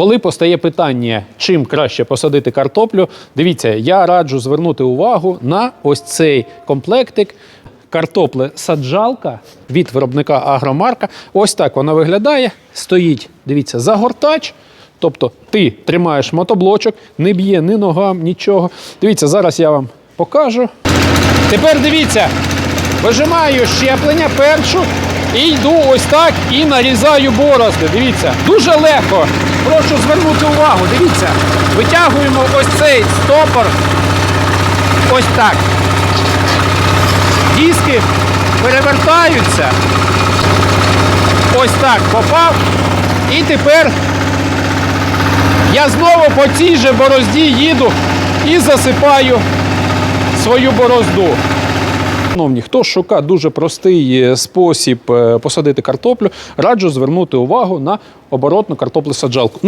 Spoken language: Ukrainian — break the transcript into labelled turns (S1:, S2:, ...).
S1: Коли постає питання, чим краще посадити картоплю, дивіться, я раджу звернути увагу на ось цей комплектик. Картопле саджалка від виробника Агромарка. Ось так вона виглядає. Стоїть, дивіться, загортач. Тобто ти тримаєш мотоблочок, не б'є ні ногам, нічого. Дивіться, зараз я вам покажу. Тепер дивіться, вижимаю щеплення першу і йду ось так і нарізаю борозди. Дивіться, дуже легко. Прошу звернути увагу. Дивіться, витягуємо ось цей стопор. Ось так. Диски перевертаються. Ось так попав. І тепер я знову по цій же борозді їду і засипаю свою борозду. Шановні, хто шукає дуже простий е, спосіб е, посадити картоплю, раджу звернути увагу на оборотну картоплю саджалку.